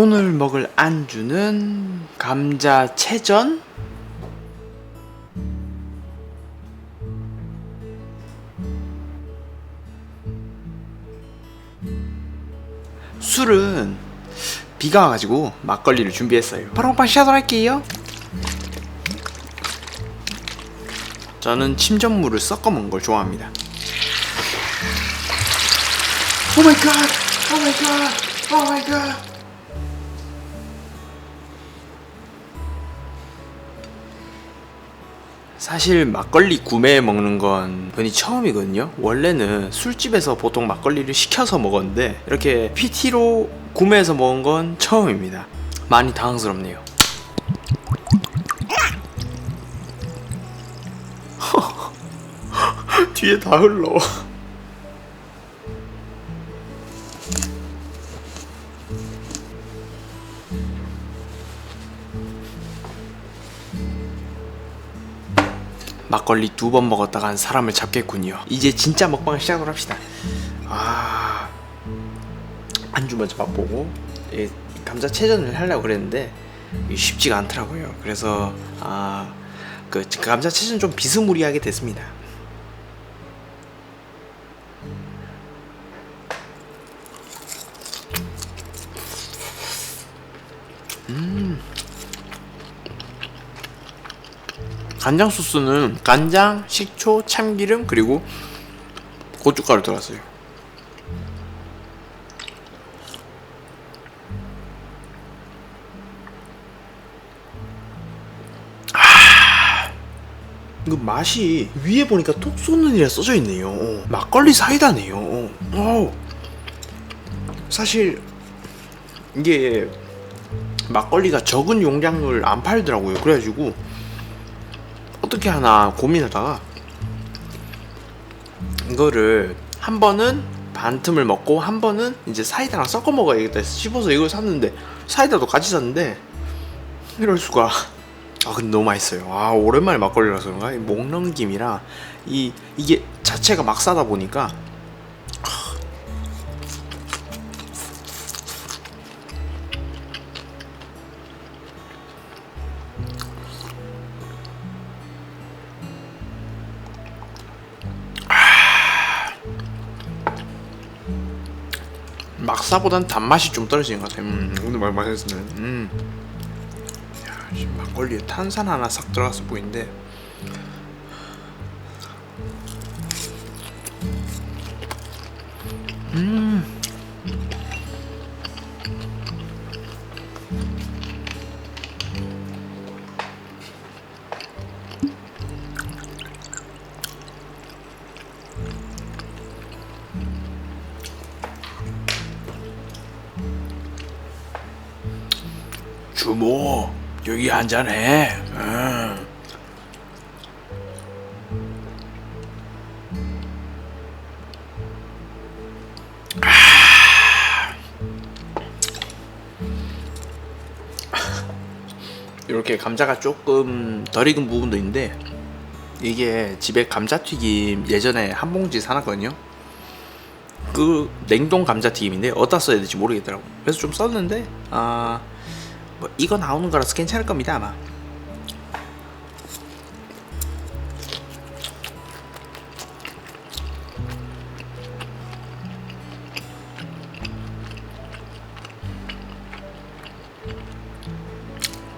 오늘 먹을 안주는 감자 채전? 술은 비가 와가지고 막걸리를 준비했어요. 바로 빵 시작을 할게요. 저는 침전물을 섞어 먹는 걸 좋아합니다. 오 마이 갓! 오 마이 갓! 오 마이 갓! 사실 막걸리 구매해 먹는 건 변이 처음이거든요. 원래는 술집에서 보통 막걸리를 시켜서 먹었는데 이렇게 PT로 구매해서 먹은 건 처음입니다. 많이 당황스럽네요. 뒤에 다 흘러. 막걸리 두 번 먹었다간 사람을 잡겠군요. 이제 진짜 먹방을 시작을 합시다. 아 안주 먼저 맛보고 예, 감자 채전을 하려고 그랬는데 쉽지가 않더라고요. 그래서 아 그 감자 채전 좀 비스무리하게 됐습니다. 간장 소스는 간장, 식초, 참기름 그리고 고춧가루 들어갔어요. 아, 이거 맛이 위에 보니까 톡 쏘는 이라 써져 있네요. 어, 막걸리 사이다네요. 어, 사실 이게 막걸리가 적은 용량을 안 팔더라고요. 그래가지고 어떻게 하나 고민하다가 이거를 한 번은 반틈을 먹고 한 번은 이제 사이다랑 섞어 먹어야겠다 싶어서 이걸 샀는데 사이다도 같이 샀는데 이럴 수가. 아 근데 너무 맛있어요. 아 오랜만에 막걸리라서 그런가? 이 목넘김이랑 이 이게 자체가 막 싸다 보니까 막사보단 단맛이 좀 떨어지는 것 같아요. 음, 오늘 말 맛있네. 음. 야, 지금 막걸리에 탄산 하나 싹 들어가서 보이는데. 음. 주모 여기 한잔 해. 응. 이렇게 감자가 조금 덜 익은 부분도 있는데 이게 집에 감자튀김 예전에 한 봉지 사놨거든요. 그 냉동 감자튀김인데 어디다 써야 될지 모르겠더라고. 그래서 좀 썼는데 아. 뭐 이거 나오는 거라서 괜찮을 겁니다 아마.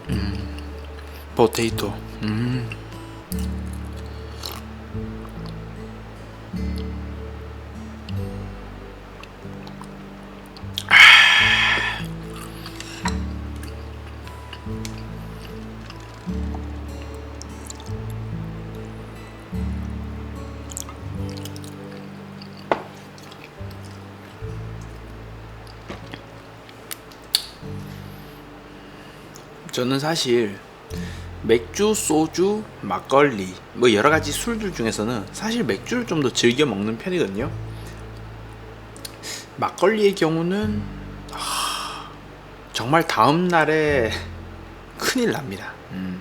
음. 포테이토. 음 저는 사실 맥주, 소주, 막걸리 뭐 여러 가지 술들 중에서는 사실 맥주를 좀 더 즐겨 먹는 편이거든요. 막걸리의 경우는 하, 정말 다음 날에 큰일 납니다. 음.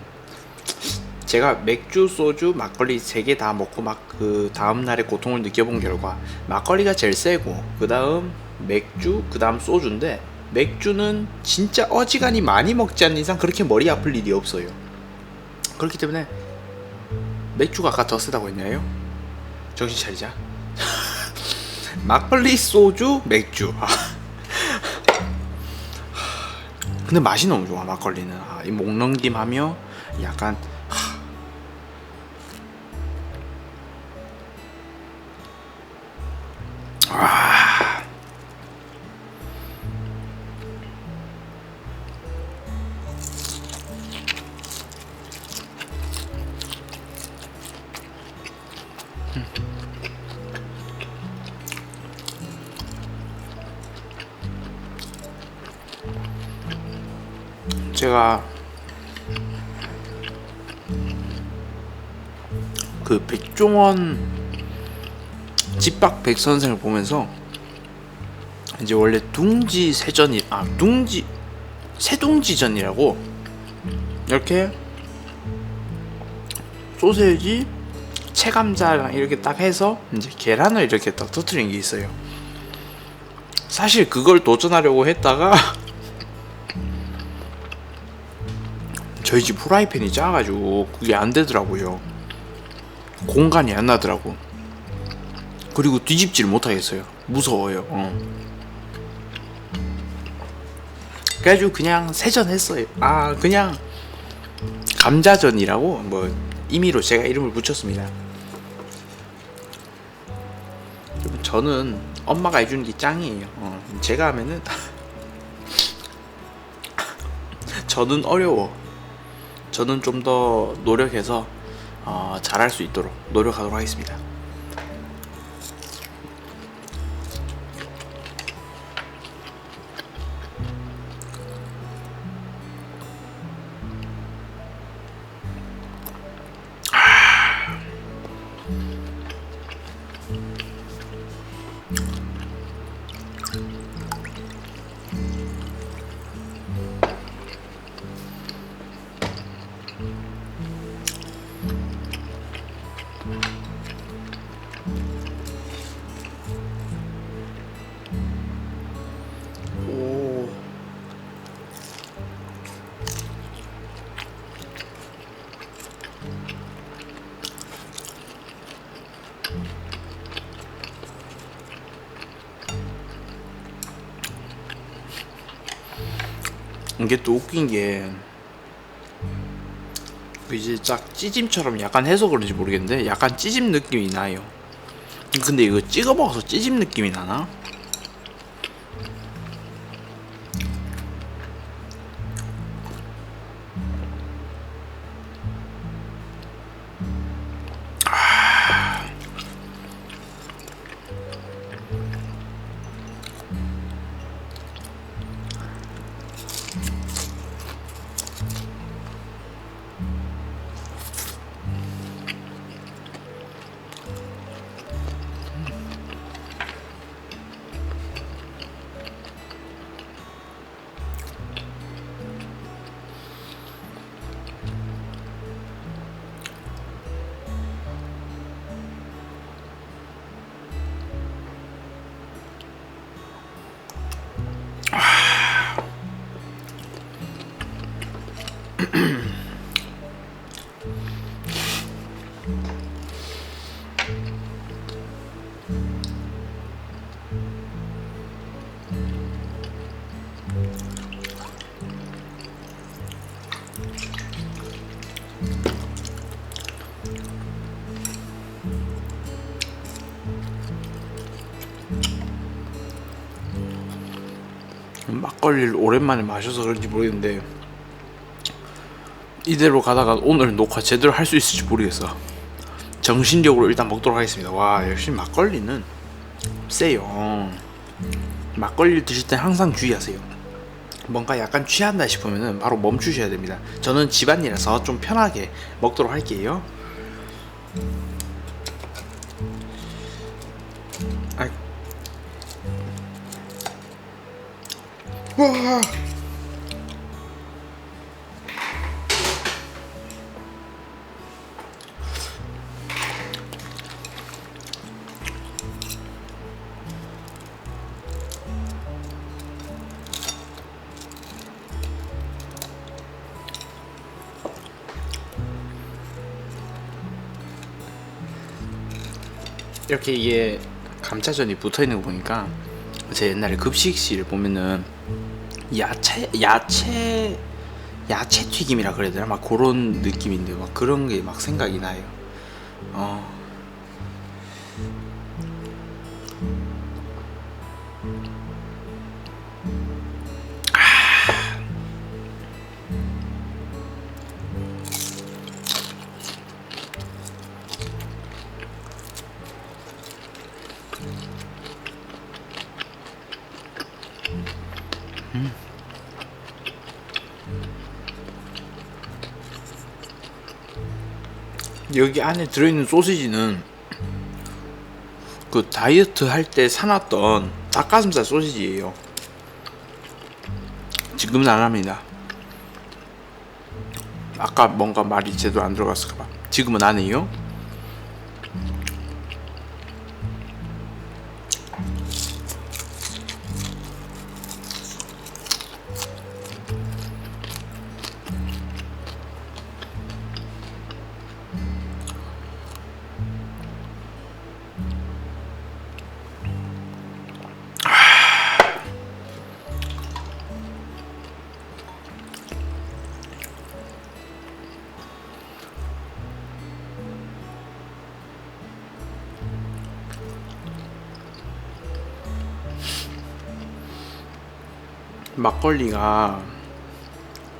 제가 맥주, 소주, 막걸리 세 개 다 먹고 막 그 다음 날의 고통을 느껴본 결과 막걸리가 제일 세고 그 다음 맥주, 그 다음 소주인데 맥주는 진짜 어지간히 많이 먹지 않는 이상 그렇게 머리 아플 일이 없어요. 그렇기 때문에 맥주가 아까 더 세다고 했나요? 정신 차리자. 막걸리, 소주, 맥주. 아. 근데 맛이 너무 좋아 막걸리는. 아, 이 목넘김 하며 약간 제가 그 백종원 집박 백선생을 보면서 이제 원래 둥지 세전이 아 둥지 세둥지전이라고 이렇게 소세지 체감자랑 이렇게 딱 해서 이제 계란을 이렇게 딱 터트린 게 있어요. 사실 그걸 도전하려고 했다가 저희 집 프라이팬이 작아가지고 그게 안 되더라고요. 공간이 안 나더라고. 그리고 뒤집지를 못하겠어요. 무서워요. 어. 그래가지고 그냥 세전했어요. 아 그냥 감자전이라고 뭐 임의로 제가 이름을 붙였습니다. 저는 엄마가 해주는 게 짱이에요. 어, 제가 하면은 저는 어려워. 저는 좀 더 노력해서 어, 잘할 수 있도록 노력하도록 하겠습니다. 게 또 웃긴 게 이제 딱 찌짐처럼 약간 해서 그런지 모르겠는데 약간 찌짐 느낌이 나요. 근데 이거 찍어 먹어서 찌짐 느낌이 나나? 막걸리를 오랜만에 마셔서 그런지 모르겠는데 이대로 가다가 오늘 녹화 제대로 할 수 있을지 모르겠어. 정신력으로 일단 먹도록 하겠습니다. 와 역시 막걸리는 세요. 막걸리 드실 때 항상 주의하세요. 뭔가 약간 취한다 싶으면 바로 멈추셔야 됩니다. 저는 집안이라서 좀 편하게 먹도록 할게요. 와. 이렇게 이게 감자전이 붙어 있는 거 보니까 제 옛날에 급식실 보면은 야채 야채 야채 튀김이라 그래야 되나 막 그런 느낌인데 막 그런 게 막 생각이 나요. 어. 여기 안에 들어있는 소시지는 그 다이어트 할 때 사놨던 닭가슴살 소시지예요. 지금은 안 합니다. 아까 뭔가 말이 제대로 안 들어갔을까봐. 지금은 안 해요. 막걸리가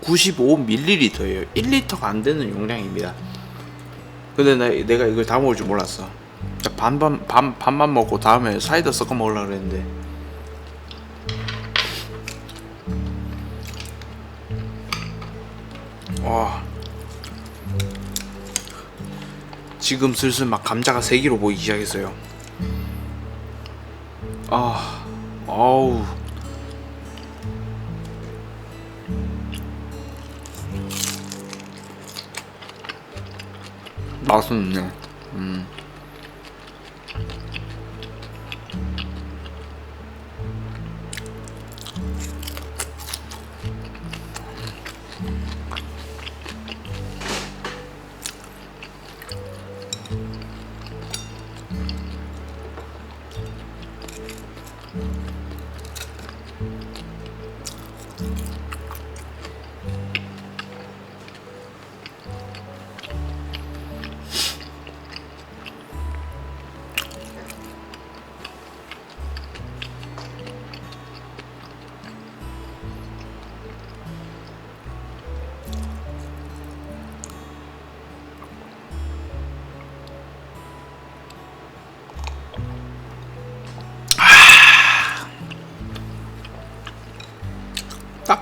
95ml예요. 1리터가 안 되는 용량입니다. 근데 나, 내가 이걸 다 먹을 줄 몰랐어. 반반 반, 반만 먹고 다음에 사이다 섞어 먹으려고 그랬는데 와 지금 슬슬 막 감자가 세 개로 보이기 시작했어요. 아, 아우. 맛있네. 음.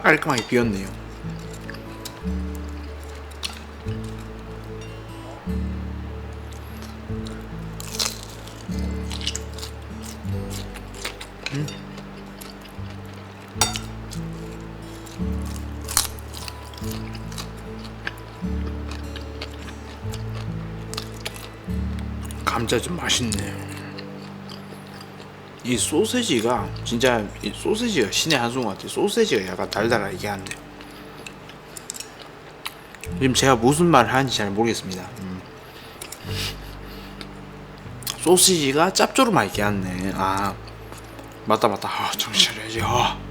깔끔하게 비었네요. 감자 좀 맛있네요. 이 소세지가 진짜 이 소세지가 신의 한 수인 것 같아요. 소세지가 약간 달달하게 하네. 지금 제가 무슨 말을 하는지 잘 모르겠습니다. 음. 소시지가 짭조름하게 하네. 아 맞다 맞다. 아, 정신 차려야지. 아.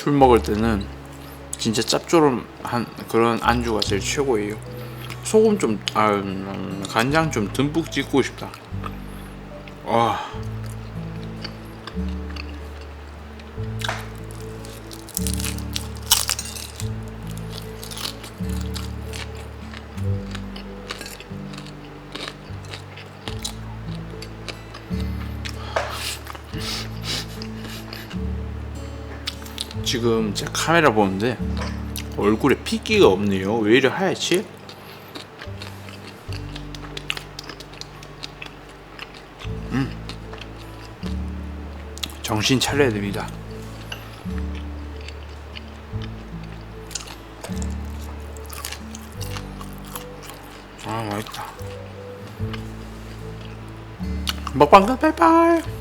술 먹을 때는 진짜 짭조름한 그런 안주가 제일 최고예요. 소금 좀, 아, 음, 간장 좀 듬뿍 찍고 싶다. 와. 지금 제 카메라 보는데 얼굴에 핏기가 없네요. 왜 이래 하얗지? 음. 정신 차려야 됩니다. 아 맛있다. 먹방 끝 빠이빠이.